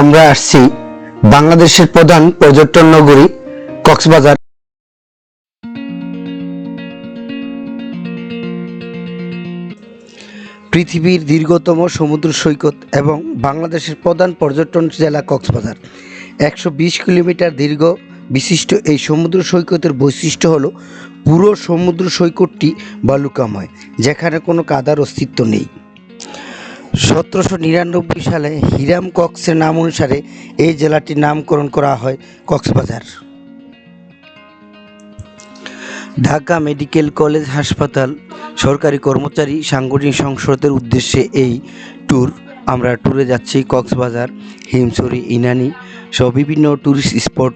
আমরা আসছি বাংলাদেশের প্রধান পর্যটন নগরী কক্সবাজার। পৃথিবীর দীর্ঘতম সমুদ্র সৈকত এবং বাংলাদেশের প্রধান পর্যটন জেলা কক্সবাজার। একশো বিশ কিলোমিটার দীর্ঘ বিশিষ্ট এই সমুদ্র সৈকতের বৈশিষ্ট্য হলো পুরো সমুদ্র সৈকতটি বালুকাময়, যেখানে কোনো কাদার অস্তিত্ব নেই। সতেরোশো নিরানব্বই সালে হিরাম কক্সের নাম অনুসারে এই জেলাটির নামকরণ করা হয় কক্সবাজার। ঢাকা মেডিকেল কলেজ হাসপাতাল সরকারি কর্মচারী সাংগঠনিক সংসদের উদ্দেশ্যে এই ট্যুর আমরা ট্যুরে যাচ্ছি কক্সবাজার, হিমছড়ি, ইনানি, সহ বিভিন্ন ট্যুরিস্ট স্পট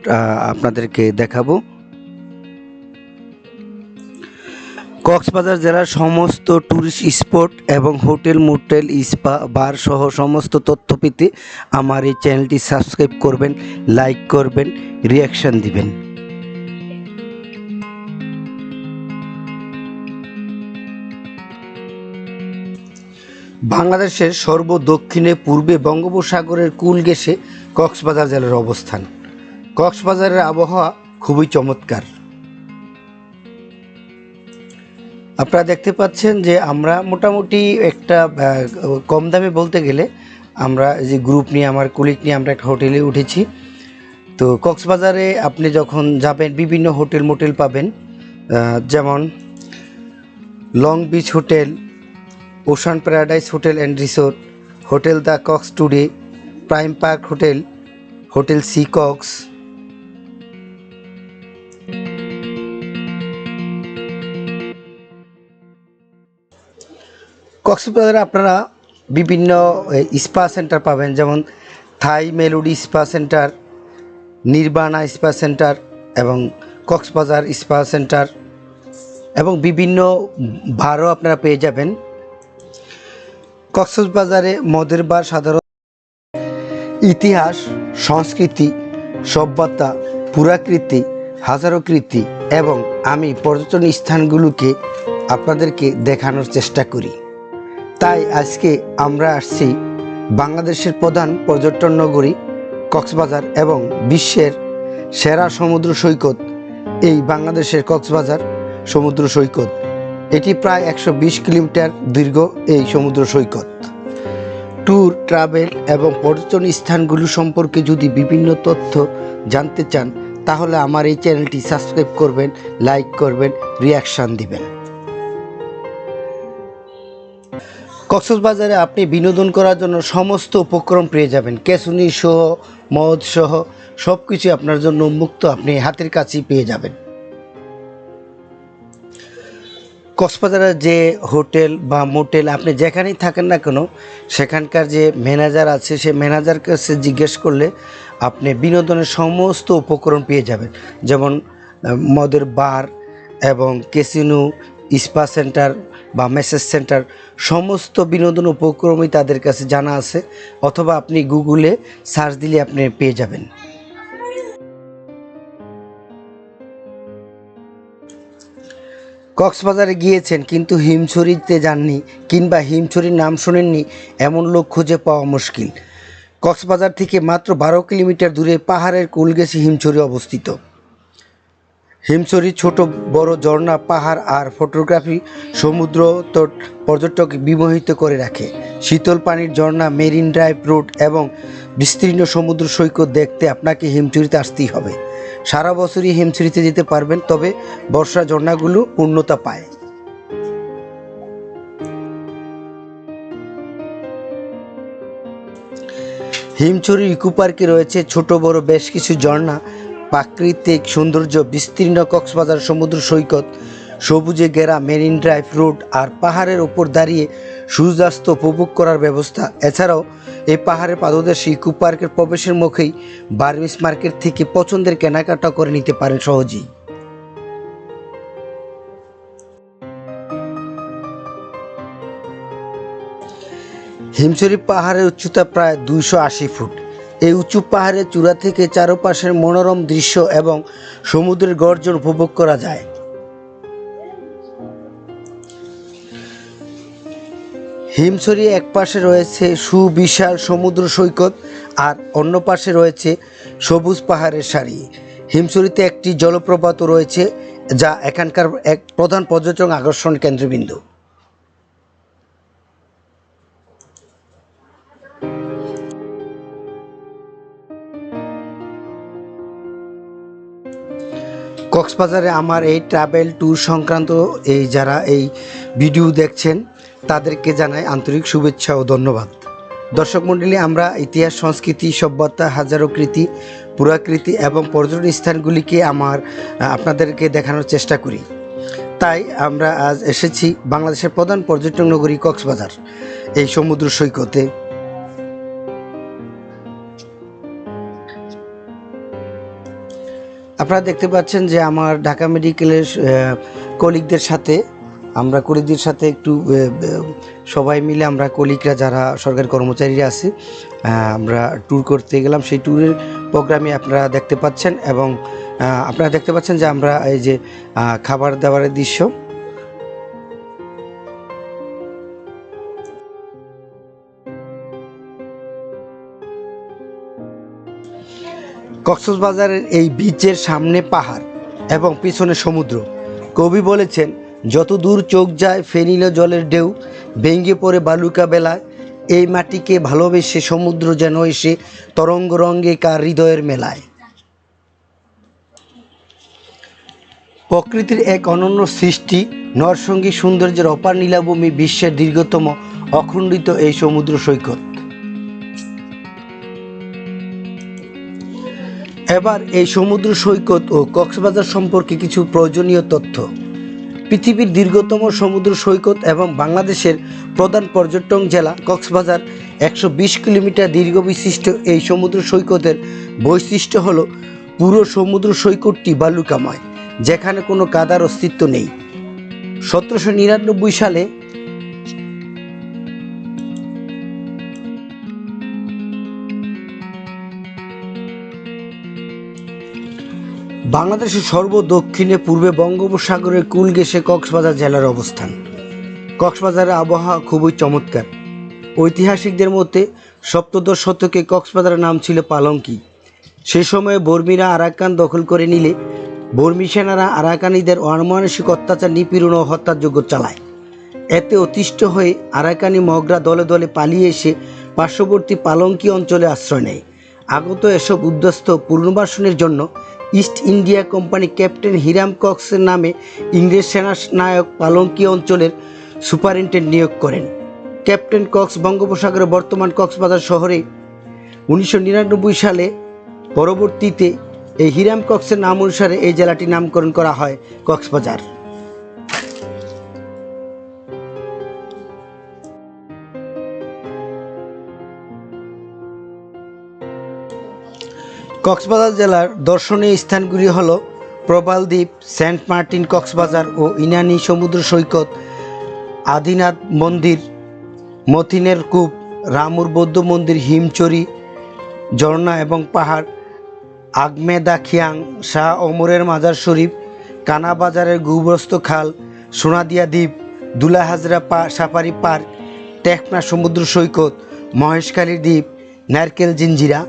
আপনাদেরকে দেখাবো। কক্সবাজার জেলার সমস্ত ট্যুরিস্ট স্পট এবং হোটেল মোটেল স্পা বার সহ সমস্ত তথ্য পেতে আমার এই চ্যানেলটি সাবস্ক্রাইব করবেন লাইক করবেন রিয়াকশান দিবেন। বাংলাদেশের সর্বদক্ষিণে, পূর্বে বঙ্গোপসাগরের কুল ঘেঁষে কক্সবাজার জেলার অবস্থান। কক্সবাজারের আবহাওয়া খুবই চমৎকার। আপনারা দেখতে পাচ্ছেন যে আমরা মোটামুটি একটা কম দামে বলতে গেলে আমরা যে গ্রুপ নিয়ে, আমার কুলিক নিয়ে আমরা একটা হোটেলে উঠেছি। তো কক্সবাজারে আপনি যখন যাবেন, বিভিন্ন হোটেল মোটেল পাবেন যেমন long beach hotel ocean paradise hotel and resort hotel the Cox today prime park hotel hotel sea Cox কক্সবাজারে আপনারা বিভিন্ন স্পা সেন্টার পাবেন, যেমন Thai melody spa centre Nirvana spa centre এবং কক্সবাজার স্পা সেন্টার এবং বিভিন্ন বারও আপনারা পেয়ে যাবেন। কক্সবাজারে মদের বার সাধারণ ইতিহাস, সংস্কৃতি, সভ্যতা, পুরাকৃতি, হাজারো কৃতি এবং আমি পর্যটন স্থানগুলোকে আপনাদেরকে দেখানোর চেষ্টা করি। তাই আজকে আমরা আসছি বাংলাদেশের প্রধান পর্যটন নগরী, কক্সবাজার এবং বিশ্বের সেরা সমুদ্র সৈকত, এই বাংলাদেশের কক্সবাজার সমুদ্র সৈকত। এটি প্রায় একশো বিশ কিলোমিটার দীর্ঘ এই সমুদ্র সৈকত। ট্যুর, ট্রাভেল এবং পর্যটন স্থানগুলো সম্পর্কে যদি বিভিন্ন তথ্য জানতে চান, তাহলে আমার এই চ্যানেলটি সাবস্ক্রাইব করবেন, লাইক করবেন, রিয়াকশান দিবেন। কক্সবাজারে আপনি বিনোদন করার জন্য সমস্ত উপক্রম পেয়ে যাবেন। ক্যাসুনি সহ, মদ সহ সব কিছু আপনার জন্য উন্মুক্ত আপনি হাতের কাছেই পেয়ে যাবেন। কক্সবাজারের যে হোটেল বা মোটেল আপনি যেখানেই থাকেন না কেন, সেখানকার যে ম্যানেজার আছে, সে ম্যানেজার কাছে জিজ্ঞেস করলে আপনি বিনোদনের সমস্ত উপকরণ পেয়ে যাবেন। যেমন মদের বার এবং কেসিনো, স্পা সেন্টার বা মেসেজ সেন্টার সমস্ত বিনোদন উপক্রমই তাদের কাছে জানা আছে, অথবা আপনি গুগলে সার্চ দিলে আপনি পেয়ে যাবেন। কক্সবাজারে গিয়েছেন কিন্তু হিমছড়িতে যাননি কিংবা হিমছড়ির নাম শোনেননি এমন লোক খুঁজে পাওয়া মুশকিল। কক্সবাজার থেকে মাত্র বারো কিলোমিটার দূরে পাহাড়ের কুলগেছি হিমছড়ি অবস্থিত। হিমছড়ি ছোট বড় ঝর্ণা, পাহাড় আর ফটোগ্রাফি সমুদ্র তট পর্যটক বিমোহিত করে রাখে। শীতল পানির ঝর্ণা, মেরিন ড্রাইভ রোড এবং বিস্তীর্ণ সমুদ্র সৈকত দেখতে আপনাকে হিমছড়িতে আসতেই হবে। সারা বছরই হিমছড়িতে যেতে পারবেন, তবে বর্ষা ঝর্ণাগুলো পূর্ণতা পায়। হিমছড়ি ইকো পার্কে রয়েছে ছোট বড় বেশ কিছু ঝর্ণা প্রাকৃতিক সৌন্দর্য বিস্তীর্ণ কক্সবাজার সমুদ্র সৈকত, সবুজে ঘেরা মেরিন ড্রাইভ রোড আর পাহাড়ের ওপর দাঁড়িয়ে সূর্যাস্ত উপভোগ করার ব্যবস্থা। এছাড়াও, এই পাহাড়ের পাদদেশে ইকো পার্কের প্রবেশের মুখেই বার্মিস মার্কেট থেকে পছন্দের কেনাকাটা করে নিতে পারেন সহজেই। হিমছড়ি পাহাড়ের উচ্চতা প্রায় দুইশো আশি ফুট। এই উঁচু পাহাড়ের চূড়া থেকে চারপাশের মনোরম দৃশ্য এবং সমুদ্রের গর্জন উপভোগ করা যায়। হিমছড়ি একপাশে রয়েছে সুবিশাল সমুদ্র সৈকত আর অন্য পাশে রয়েছে সবুজ পাহাড়ের সারি। হিমসরিতে একটি জলপ্রপাতও রয়েছে যা এখানকার এক প্রধান পর্যটন আকর্ষণ কেন্দ্রবিন্দু। কক্সবাজারে আমার এই ট্রাভেল ট্যুর সংক্রান্ত এই যারা এই ভিডিও দেখছেন, তাদেরকে জানাই আন্তরিক শুভেচ্ছা ও ধন্যবাদ। দর্শক মণ্ডলী আমরা ইতিহাস, সংস্কৃতি, সভ্যতা, হাজারো কৃতি, পুরাকৃতি এবং পর্যটন স্থানগুলিকে আমার আপনাদেরকে দেখানোর চেষ্টা করি। তাই আমরা আজ এসেছি বাংলাদেশের প্রধান পর্যটন নগরী কক্সবাজার, এই সমুদ্র সৈকতে। আপনারা দেখতে পাচ্ছেন যে আমার ঢাকা মেডিকেলের কলিগদের সাথে আমরা, কলিগদের সাথে একটু সবাই মিলে আমরা কলিগরা যারা সরকারি কর্মচারীরা আছে আমরা ট্যুর করতে গেলাম। সেই ট্যুরের প্রোগ্রামে আপনারা দেখতে পাচ্ছেন এবং আপনারা দেখতে পাচ্ছেন যে আমরা এই যে খাবার দাবারের দৃশ্য কক্সবাজারের এই বিচের সামনে পাহাড় এবং পিছনে সমুদ্র। কবি বলেছেন, যত দূর চোখ যায় ফেনিল জলের ঢেউ, ভেঙে পড়ে বালুকা বেলায়, এই মাটিকে ভালোবেসে সমুদ্র যেন এসে তরঙ্গ রঙ্গে কার হৃদয়ের মেলায়। প্রকৃতির এক অনন্য সৃষ্টি নরসঙ্গী সৌন্দর্যের অপার নীলাভূমি বিশ্বের দীর্ঘতম অখণ্ডিত এই সমুদ্র সৈকত। এবার এই সমুদ্র সৈকত ও কক্সবাজার সম্পর্কে কিছু প্রয়োজনীয় তথ্য। পৃথিবীর দীর্ঘতম সমুদ্র সৈকত এবং বাংলাদেশের প্রধান পর্যটন জেলা কক্সবাজার একশো বিশ কিলোমিটার দীর্ঘ বিশিষ্ট এই সমুদ্র সৈকতের বৈশিষ্ট্য হলো পুরো সমুদ্র সৈকতটি বালুকাময়, যেখানে কোনো কাদার অস্তিত্ব নেই। সতেরোশো নিরানব্বই সালে বাংলাদেশের সর্বদক্ষিণে, পূর্বে বঙ্গোপসাগরের কুল ঘেঁষে কক্সবাজার জেলার অবস্থান। কক্সবাজারের আবহাওয়া খুবই চমৎকার। ঐতিহাসিকদের মতে, সপ্তদশ শতকে কক্সবাজারের নাম ছিল পালঙ্কি। সে সময়ে বর্মীরা আরাকান দখল করে নিলে, বর্মী সেনারা আরাকানিদের অমানসিক অত্যাচার, নিপীড়ন ও হত্যাযোগ্য চালায়। এতে অতিষ্ঠ হয়ে আরাকানি মগরা দলে দলে পালিয়ে এসে পার্শ্ববর্তী পালঙ্কি অঞ্চলে আশ্রয় নেয়। আগত এসব উদ্যস্ত পুনর্বাসনের জন্য East India company captain Hiram কক্সের নামে ইংরেজ সেনা নায়ক পালঙ্কি অঞ্চলের সুপারিনটেন্ডেন্ট নিয়োগ করেন। ক্যাপ্টেন কক্স বঙ্গোপসাগরে বর্তমান কক্সবাজার শহরে উনিশশো নিরানব্বই সালে পরবর্তীতে এই হিরাম কক্সের নাম অনুসারে এই জেলাটি নামকরণ করা হয় কক্সবাজার। কক্সবাজার জেলার দর্শনীয় স্থানগুলি হল প্রবাল দ্বীপ সেন্ট মার্টিন কক্সবাজার ও ইনানি সমুদ্র সৈকত, আদিনাথ মন্দির, মতিনের কূপ, রামুর বৌদ্ধ মন্দির, হিমচরি, ঝর্ণা এবং পাহাড়, আগমেদা খিয়াং, শাহ ওমরের মাজার শরীফ কানাবাজারের গুবস্ত খাল, সোনাদিয়া দ্বীপ, দুলা হাজরা পা, সাফারি পার্ক, টেকনা সমুদ্র সৈকত, মহেশখালী দ্বীপ, নারকেল জিঞ্জিরা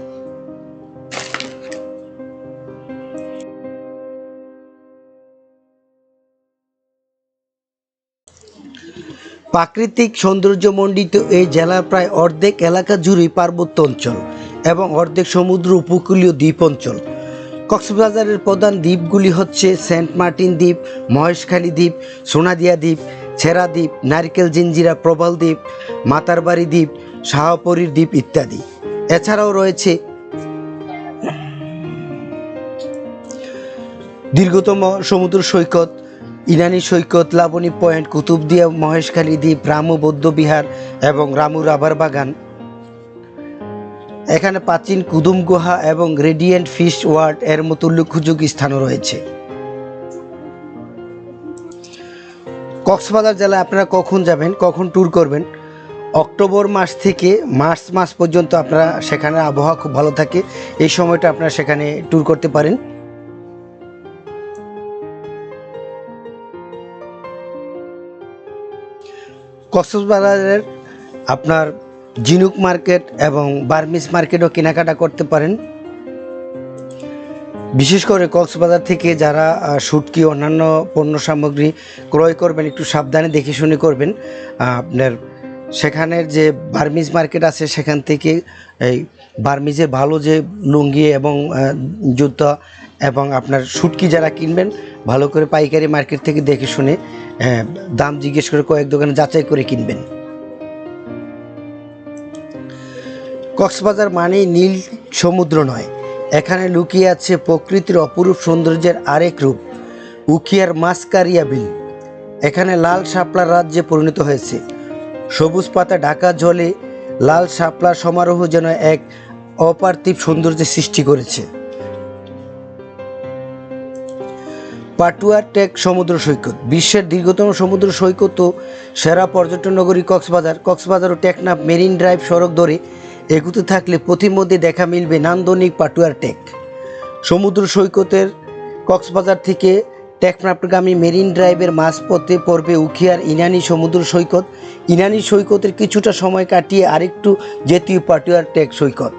প্রাকৃতিক সৌন্দর্যমণ্ডিত এই জেলার প্রায় অর্ধেক এলাকা জুড়েই পার্বত্য অঞ্চল এবং অর্ধেক সমুদ্র উপকূলীয় দ্বীপ অঞ্চল কক্সবাজারের প্রধান দ্বীপগুলি হচ্ছে সেন্ট মার্টিন দ্বীপ, মহেশখালী দ্বীপ, সোনাদিয়া দ্বীপ ছেড়া দ্বীপ, নারকেল জিঞ্জিরা প্রবাল দ্বীপ, মাতারবাড়ি দ্বীপ, শাহপরীর দ্বীপ ইত্যাদি। এছাড়াও রয়েছে দীর্ঘতম সমুদ্র সৈকত ইনানি সৈকত লাবণী পয়েন্ট কুতুবদিয়া মহেশখালী দ্বীপ, রামু বৌদ্ধ বিহার এবং রামু রাবার বাগান। এখানে প্রাচীন কুদুম গুহা এবং রেডিয়েন্ট ফিশ ওয়ার্ড এর মতো উল্লেখযোগ্য স্থানও রয়েছে। কক্সবাজার জেলায় আপনারা কখন যাবেন, কখন ট্যুর করবেন? অক্টোবর মাস থেকে মার্চ মাস পর্যন্ত আপনারা সেখানে আবহাওয়া খুব ভালো থাকে। এই সময়টা আপনারা সেখানে ট্যুর করতে পারেন। কক্সবাজারের আপনার জিনুক মার্কেট এবং বার্মিস মার্কেটও কেনাকাটা করতে পারেন। বিশেষ করে কক্সবাজার থেকে যারা শুটকি অন্যান্য পণ্য সামগ্রী ক্রয় করবেন, একটু সাবধানে দেখে শুনে করবেন। আপনার সেখানের যে বার্মিজ মার্কেট আছে, সেখান থেকে এই বার্মিজের ভালো যে লুঙ্গি এবং জুতা এবং আপনার শুটকি যারা কিনবেন, ভালো করে পাইকারি মার্কেট থেকে দেখে শুনে দাম জিজ্ঞেস করে কয়েক দোকানে যাচাই করে কিনবেন। কক্সবাজার মানেই নীল সমুদ্র নয়। এখানে লুকিয়ে আছে প্রকৃতির অপরূপ সৌন্দর্যের আরেক রূপ উকিয়ার মাসকারিয়া বিল। এখানে লাল শাপলার রাজ্যে পরিণত হয়েছে। সবুজ পাতা ঢাকা জলে লাল শাপলার সমারোহ যেন এক অপার্থিব সৌন্দর্যের সৃষ্টি করেছে। পাটুয়ার টেক সমুদ্র সৈকত। বিশ্বের দীর্ঘতম সমুদ্র সৈকত ও সেরা পর্যটন নগরী কক্সবাজার। কক্সবাজার ও টেকনাফ মেরিন ড্রাইভ সড়ক ধরে এগুতে থাকলে পথিমধ্যে দেখা মিলবে নান্দনিক পাটুয়ার টেক। সমুদ্র সৈকতের কক্সবাজার থেকে টেকনাফগামী মেরিন ড্রাইভের মাঝপথে পড়বে উখিয়ার ইনানি সমুদ্র সৈকত। ইনানি সৈকতের কিছুটা সময় কাটিয়ে আরেকটু জাতীয় পাটুয়ার টেক সৈকত।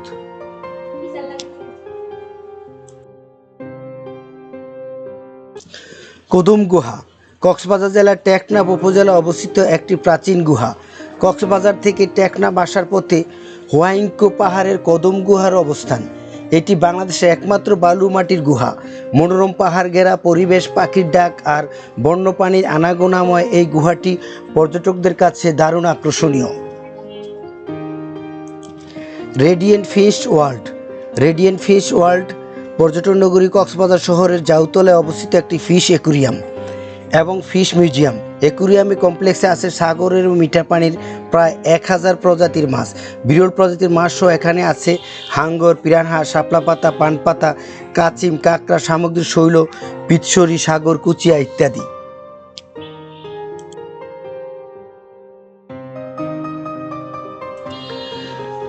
কদম গুহা। কক্সবাজার জেলার টেকনাফ উপজেলা অবস্থিত একটি প্রাচীন গুহা। কক্সবাজার থেকে টেকনাফ আসার পথে হোয়াইঙ্কো পাহাড়ের কদম গুহার অবস্থান। এটি বাংলাদেশের একমাত্র বালু মাটির গুহা। মনোরম পাহাড় ঘেরা, পরিবেশ, পাখির ডাক আর বন্যপ্রাণীর আনাগোনাময় এই গুহাটি পর্যটকদের কাছে দারুণ আকর্ষণীয়। Radiant fish world. Radiant fish world পর্যটন নগরী কক্সবাজার শহরের জাউতলায় অবস্থিত একটি ফিশ অ্যাকুরিয়াম এবং ফিশ মিউজিয়াম। অ্যাকুরিয়ামে কমপ্লেক্সে আছে সাগরের ও মিঠা পানির প্রায় এক হাজার প্রজাতির মাছ। বিরল প্রজাতির মাছও এখানে আছে হাঙ্গর, পিরানহা শাপলা পাতা পান পাতা কাচিম, কাঁকড়া, সামুদ্রিক শৈল পিৎসরি সাগর, কুচিয়া ইত্যাদি।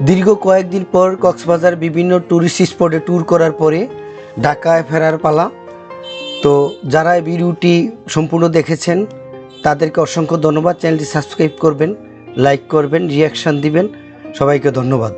দীর্ঘ কয়েকদিন পর কক্সবাজার বিভিন্ন ট্যুরিস্ট স্পটে ট্যুর করার পরে ঢাকায় ফেরার পালা। তো যারা এই ভিডিওটি সম্পূর্ণ দেখেছেন, তাদেরকে অসংখ্য ধন্যবাদ। চ্যানেলটি সাবস্ক্রাইব করবেন, লাইক করবেন রিয়াকশান দিবেন। সবাইকে ধন্যবাদ।